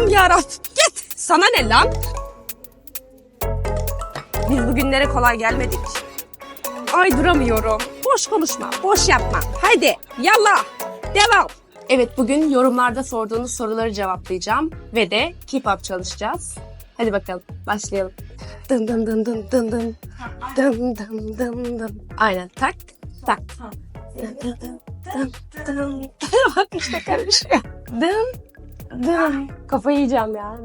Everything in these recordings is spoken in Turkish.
Allah'ım yarabbim git. Sana ne lan? Biz bugünlere kolay gelmedik. Ay duramıyorum. Boş konuşma, boş yapma. Haydi yallah devam. Evet bugün yorumlarda sorduğunuz soruları cevaplayacağım ve de keep up çalışacağız. Hadi bakalım başlayalım. Dın dın dın dın dın dın. Dın dın dın dın. Aynen tak tak. Dın dın dın dın. Bak işte karışıyor. Dın Kafayı yiyeceğim ya.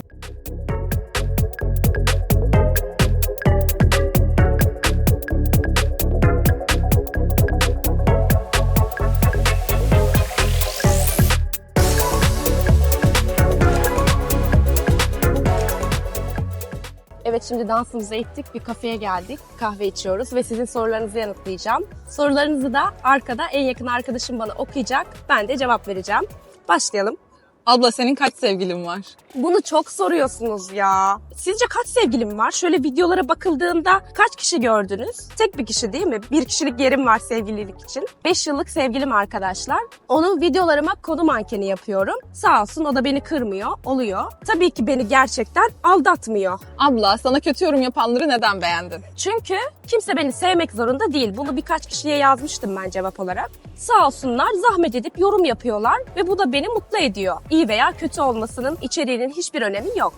Evet şimdi dansımızı ettik. Bir kafeye geldik. Kahve içiyoruz ve sizin sorularınızı yanıtlayacağım. Sorularınızı da arkada en yakın arkadaşım bana okuyacak. Ben de cevap vereceğim. Başlayalım. Abla senin kaç sevgilin var? Bunu çok soruyorsunuz ya. Sizce kaç sevgilim var? Şöyle videolara bakıldığında kaç kişi gördünüz? Tek bir kişi değil mi? Bir kişilik yerim var sevgililik için. 5 yıllık sevgilim arkadaşlar. Onu videolarıma konu mankeni yapıyorum. Sağ olsun o da beni kırmıyor. Oluyor. Tabii ki beni gerçekten aldatmıyor. Abla sana kötü yorum yapanları neden beğendin? Çünkü kimse beni sevmek zorunda değil. Bunu birkaç kişiye yazmıştım ben cevap olarak. Sağ olsunlar zahmet edip yorum yapıyorlar ve bu da beni mutlu ediyor. İyi veya kötü olmasının içeriğinin hiçbir önemi yok.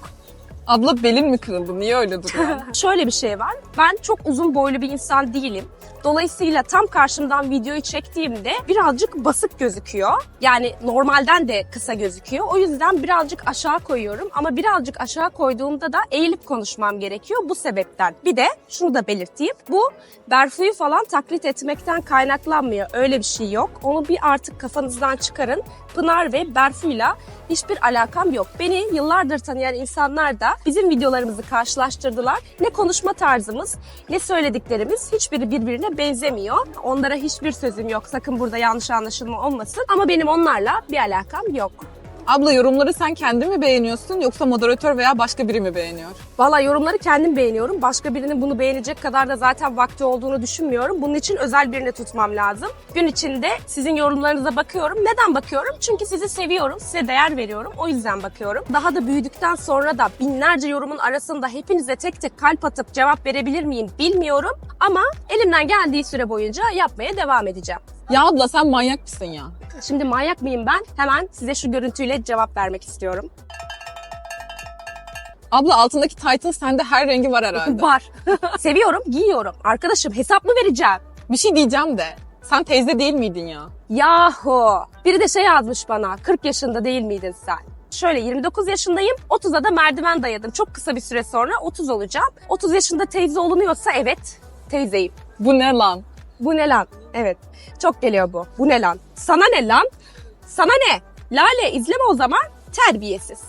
Abla belin mi kırıldı? Niye öyle duruyor? Şöyle bir şey var. Ben çok uzun boylu bir insan değilim. Dolayısıyla tam karşımdan videoyu çektiğimde birazcık basık gözüküyor. Yani normalden de kısa gözüküyor. O yüzden birazcık aşağı koyuyorum. Ama birazcık aşağı koyduğumda da eğilip konuşmam gerekiyor bu sebepten. Bir de şunu da belirteyim. Bu Berfu'yu falan taklit etmekten kaynaklanmıyor. Öyle bir şey yok. Onu bir artık kafanızdan çıkarın. Pınar ve Berfu'yla hiçbir alakam yok. Beni yıllardır tanıyan insanlar da bizim videolarımızı karşılaştırdılar. Ne konuşma tarzımız ne söylediklerimiz hiçbiri birbirine benzemiyor. Onlara hiçbir sözüm yok. Sakın burada yanlış anlaşılma olmasın. Ama benim onlarla bir alakam yok. Abla yorumları sen kendin mi beğeniyorsun yoksa moderatör veya başka biri mi beğeniyor? Valla yorumları kendim beğeniyorum. Başka birinin bunu beğenecek kadar da zaten vakti olduğunu düşünmüyorum. Bunun için özel birini tutmam lazım. Gün içinde sizin yorumlarınıza bakıyorum. Neden bakıyorum? Çünkü sizi seviyorum, size değer veriyorum. O yüzden bakıyorum. Daha da büyüdükten sonra da binlerce yorumun arasında hepinize tek tek kalp atıp cevap verebilir miyim bilmiyorum. Ama elimden geldiği süre boyunca yapmaya devam edeceğim. Ya abla sen manyak mısın ya? Şimdi manyak mıyım ben? Hemen size şu görüntüyle cevap vermek istiyorum. Abla altındaki Titan sende her rengi var herhalde. Var. Seviyorum, giyiyorum. Arkadaşım hesap mı vereceğim? Bir şey diyeceğim de sen teyze değil miydin ya? Yahu! Biri de şey yazmış bana. 40 yaşında değil miydin sen? Şöyle 29 yaşındayım. 30'a da merdiven dayadım. Çok kısa bir süre sonra 30 olacağım. 30 yaşında teyze olunuyorsa evet teyzeyim. Bu ne lan? Bu ne lan? Evet. Çok geliyor bu. Bu ne lan? Sana ne lan? Sana ne? Lale izleme o zaman. Terbiyesiz.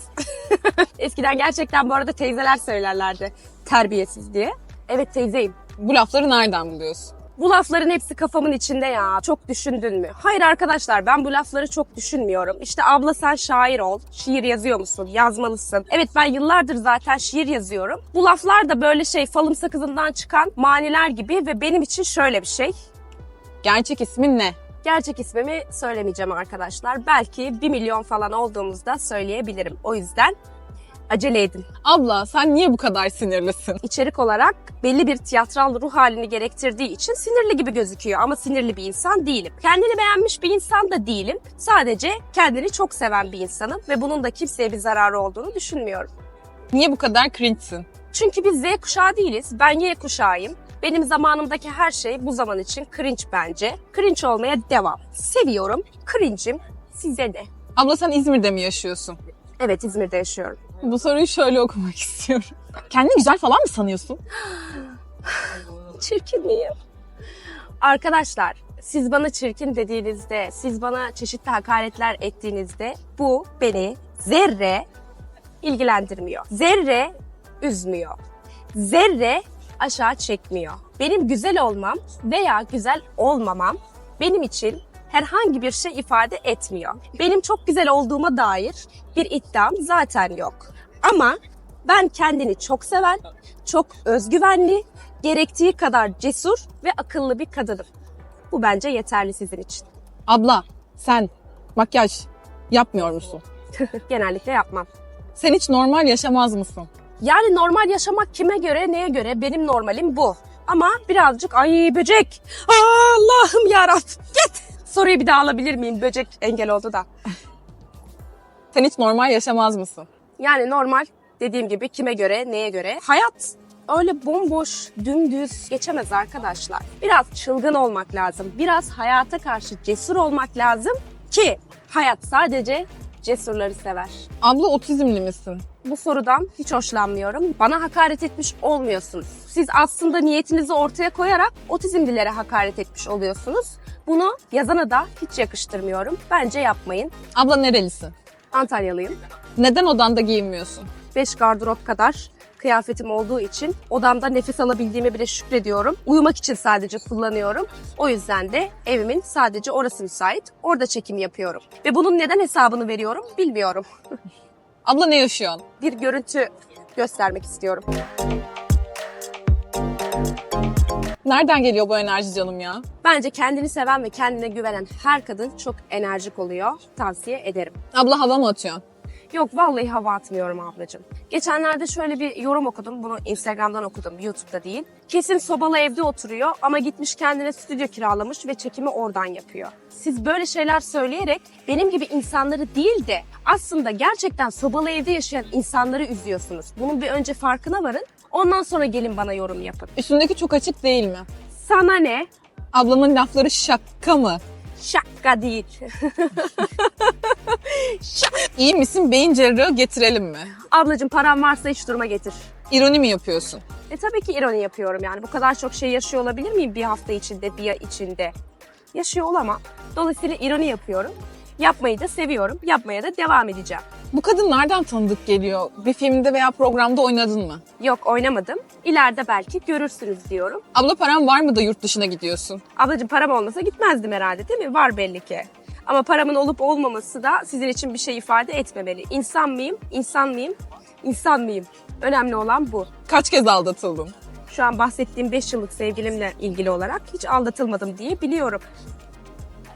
Eskiden gerçekten bu arada teyzeler söylerlerdi. Terbiyesiz diye. Evet teyzeyim. Bu lafları nereden buluyorsun? Bu lafların hepsi kafamın içinde ya. Çok düşündün mü? Hayır arkadaşlar ben bu lafları çok düşünmüyorum. İşte abla sen şair ol. Şiir yazıyor musun? Yazmalısın. Evet ben yıllardır zaten şiir yazıyorum. Bu laflar da böyle şey falım sakızından çıkan maniler gibi ve benim için şöyle bir şey. Gerçek ismin ne? Gerçek ismimi söylemeyeceğim arkadaşlar. Belki 1 milyon falan olduğumuzda söyleyebilirim. O yüzden acele edin. Abla sen niye bu kadar sinirlisin? İçerik olarak belli bir tiyatral ruh halini gerektirdiği için sinirli gibi gözüküyor ama sinirli bir insan değilim. Kendini beğenmiş bir insan da değilim. Sadece kendini çok seven bir insanım ve bunun da kimseye bir zararı olduğunu düşünmüyorum. Niye bu kadar cringe'sin? Çünkü biz Z kuşağı değiliz. Ben Y kuşağıyım. Benim zamanımdaki her şey bu zaman için cringe bence. Cringe olmaya devam. Seviyorum. Cringe'im. Size de. Abla sen İzmir'de mi yaşıyorsun? Evet İzmir'de yaşıyorum. Bu soruyu şöyle okumak istiyorum. Kendini güzel falan mı sanıyorsun? Çirkin miyim? Arkadaşlar siz bana çirkin dediğinizde, siz bana çeşitli hakaretler ettiğinizde bu beni zerre ilgilendirmiyor. Zerre üzmüyor. Zerre aşağı çekmiyor. Benim güzel olmam veya güzel olmamam benim için herhangi bir şey ifade etmiyor. Benim çok güzel olduğuma dair bir iddiam zaten yok. Ama ben kendini çok seven, çok özgüvenli, gerektiği kadar cesur ve akıllı bir kadınım. Bu bence yeterli sizin için. Abla sen makyaj yapmıyor musun? Genellikle yapmam. Sen hiç normal yaşamaz mısın? Yani normal yaşamak kime göre, neye göre? Benim normalim bu. Ama birazcık ay böcek. Allah'ım yarabbim git. Soruyu bir daha alabilir miyim? Böcek engel oldu da. Sen hiç normal yaşamaz mısın? Yani normal dediğim gibi kime göre, neye göre? Hayat öyle bomboş, dümdüz geçemez arkadaşlar. Biraz çılgın olmak lazım. Biraz hayata karşı cesur olmak lazım ki hayat sadece cesurları sever. Abla otizmli misin? Bu sorudan hiç hoşlanmıyorum. Bana hakaret etmiş olmuyorsunuz. Siz aslında niyetinizi ortaya koyarak otizmlilere hakaret etmiş oluyorsunuz. Bunu yazana da hiç yakıştırmıyorum. Bence yapmayın. Abla nerelisin? Antalyalıyım. Neden odanda giyinmiyorsun? 5 gardırop kadar kıyafetim olduğu için odamda nefes alabildiğime bile şükrediyorum. Uyumak için sadece kullanıyorum. O yüzden de evimin sadece orası müsait. Orada çekim yapıyorum. Ve bunun neden hesabını veriyorum bilmiyorum. Abla ne yaşıyorsun? Bir görüntü göstermek istiyorum. Nereden geliyor bu enerji canım ya? Bence kendini seven ve kendine güvenen her kadın çok enerjik oluyor. Tavsiye ederim. Abla hava mı atıyorsun? Yok vallahi hava atmıyorum ablacığım. Geçenlerde şöyle bir yorum okudum. Bunu Instagram'dan okudum. YouTube'da değil. Kesin sobalı evde oturuyor ama gitmiş kendine stüdyo kiralamış ve çekimi oradan yapıyor. Siz böyle şeyler söyleyerek benim gibi insanları değil de aslında gerçekten sobalı evde yaşayan insanları üzüyorsunuz. Bunun bir önce farkına varın. Ondan sonra gelin bana yorum yapın. Üstündeki çok açık değil mi? Sana ne? Ablamın lafları şaka mı? Şaka değil. İyi misin? Beyin cerrahı getirelim mi? Ablacığım param varsa hiç duruma getir. İroni mi yapıyorsun? E tabii ki ironi yapıyorum yani. Bu kadar çok şey yaşıyor olabilir miyim bir hafta içinde, bir ay içinde? Yaşıyor olamam. Dolayısıyla ironi yapıyorum. Yapmayı da seviyorum. Yapmaya da devam edeceğim. Bu kadın nereden tanıdık geliyor? Bir filmde veya programda oynadın mı? Yok oynamadım. İleride belki görürsünüz diyorum. Abla paran var mı da yurt dışına gidiyorsun? Ablacığım param olmasa gitmezdim herhalde değil mi? Var belli ki. Ama paramın olup olmaması da sizin için bir şey ifade etmemeli. İnsan mıyım? İnsan mıyım? İnsan mıyım? Önemli olan bu. Kaç kez aldatıldın? Şu an bahsettiğim 5 yıllık sevgilimle ilgili olarak hiç aldatılmadım diye biliyorum.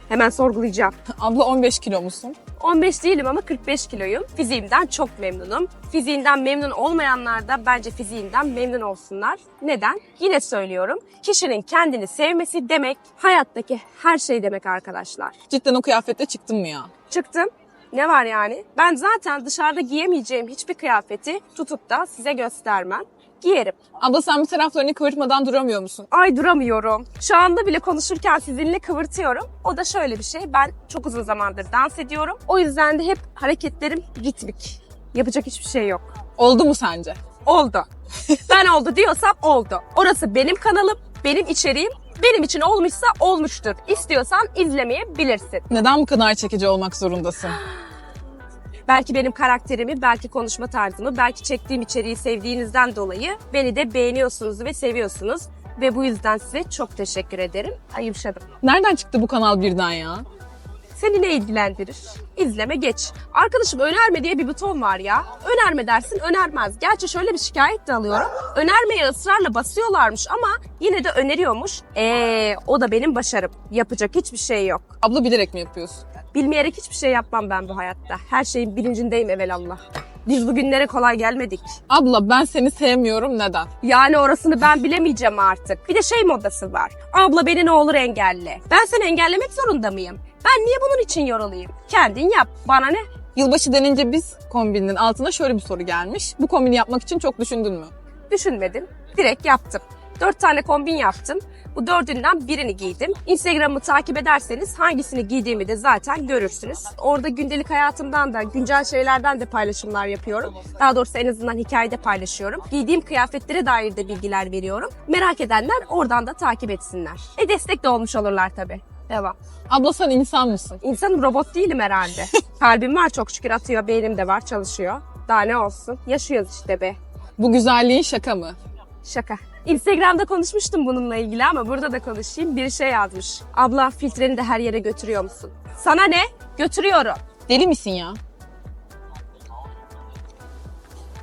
Hemen sorgulayacağım. Abla 15 kilo musun? 15 değilim ama 45 kiloyum. Fiziğimden çok memnunum. Fiziğinden memnun olmayanlar da bence fiziğinden memnun olsunlar. Neden? Yine söylüyorum. Kişinin kendini sevmesi demek hayattaki her şey demek arkadaşlar. Cidden o kıyafetle çıktın mı ya? Çıktım. Ne var yani? Ben zaten dışarıda giyemeyeceğim hiçbir kıyafeti tutup da size göstermem. Giyerim. Abla sen bir taraflarını kıvırtmadan duramıyor musun? Ay duramıyorum. Şu anda bile konuşurken sizinle kıvırtıyorum. O da şöyle bir şey. Ben çok uzun zamandır dans ediyorum. O yüzden de hep hareketlerim ritmik. Yapacak hiçbir şey yok. Oldu mu sence? Oldu. ben oldu diyorsam oldu. Orası benim kanalım, benim içeriğim. Benim için olmuşsa olmuştur. İstiyorsan izlemeyebilirsin. Neden bu kadar çekici olmak zorundasın? Belki benim karakterimi, belki konuşma tarzımı, belki çektiğim içeriği sevdiğinizden dolayı beni de beğeniyorsunuz ve seviyorsunuz. Ve bu yüzden size çok teşekkür ederim. Ay yumuşadım. Nereden çıktı bu kanal birden ya? Seni ne ilgilendirir? İzleme geç. Arkadaşım önerme diye bir buton var ya. Önerme dersin önermez. Gerçi şöyle bir şikayet de alıyorum. Önermeye ısrarla basıyorlarmış ama yine de öneriyormuş. Eee o da benim başarım. Yapacak hiçbir şey yok. Abla bilerek mi yapıyorsun? Bilmeyerek hiçbir şey yapmam ben bu hayatta. Her şeyin bilincindeyim evelallah. Biz bugünlere kolay gelmedik. Abla ben seni sevmiyorum neden? Yani orasını ben bilemeyeceğim artık. Bir de şey modası var. Abla beni ne olur engelle. Ben seni engellemek zorunda mıyım? Ben niye bunun için yorulayım? Kendin yap. Bana ne? Yılbaşı denince biz kombinin altına şöyle bir soru gelmiş. Bu kombini yapmak için çok düşündün mü? Düşünmedim. Direkt yaptım. Dört tane kombin yaptım. Bu dördünden birini giydim. Instagram'ı takip ederseniz hangisini giydiğimi de zaten görürsünüz. Orada gündelik hayatımdan da, güncel şeylerden de paylaşımlar yapıyorum. Daha doğrusu en azından hikayede paylaşıyorum. Giydiğim kıyafetlere dair de bilgiler veriyorum. Merak edenler oradan da takip etsinler. E destek de olmuş olurlar tabii. Devam. Abla sen insan mısın? İnsanım robot değilim herhalde. Kalbim var çok şükür atıyor, beynim de var çalışıyor. Daha ne olsun? Yaşıyoruz işte be. Bu güzelliğin şaka mı? Şaka. Instagram'da konuşmuştum bununla ilgili ama burada da konuşayım. Bir şey yazmış. Abla filtreni de her yere götürüyor musun? Sana ne? Götürüyorum. Deli misin ya?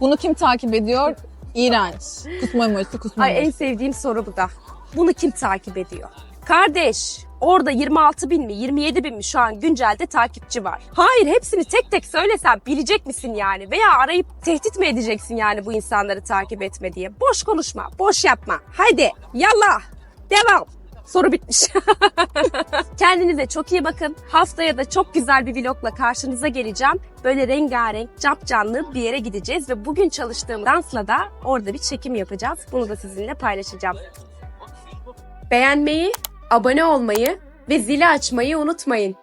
Bunu kim takip ediyor? İğrenç. Kusma emojisi, kusma Ay en emojisi. sevdiğim soru bu da. Bunu kim takip ediyor? Kardeş, Orada 26 bin mi 27 bin mi şu an güncelde takipçi var. Hayır hepsini tek tek söylesem bilecek misin yani? Veya arayıp tehdit mi edeceksin yani bu insanları takip etme diye? Boş konuşma, boş yapma. Haydi yallah devam. Soru bitmiş. Kendinize çok iyi bakın. Haftaya da çok güzel bir vlogla karşınıza geleceğim. Böyle rengarenk, cap canlı bir yere gideceğiz ve bugün çalıştığım dansla da orada bir çekim yapacağız. Bunu da sizinle paylaşacağım. Beğenmeyi, abone olmayı ve zili açmayı unutmayın.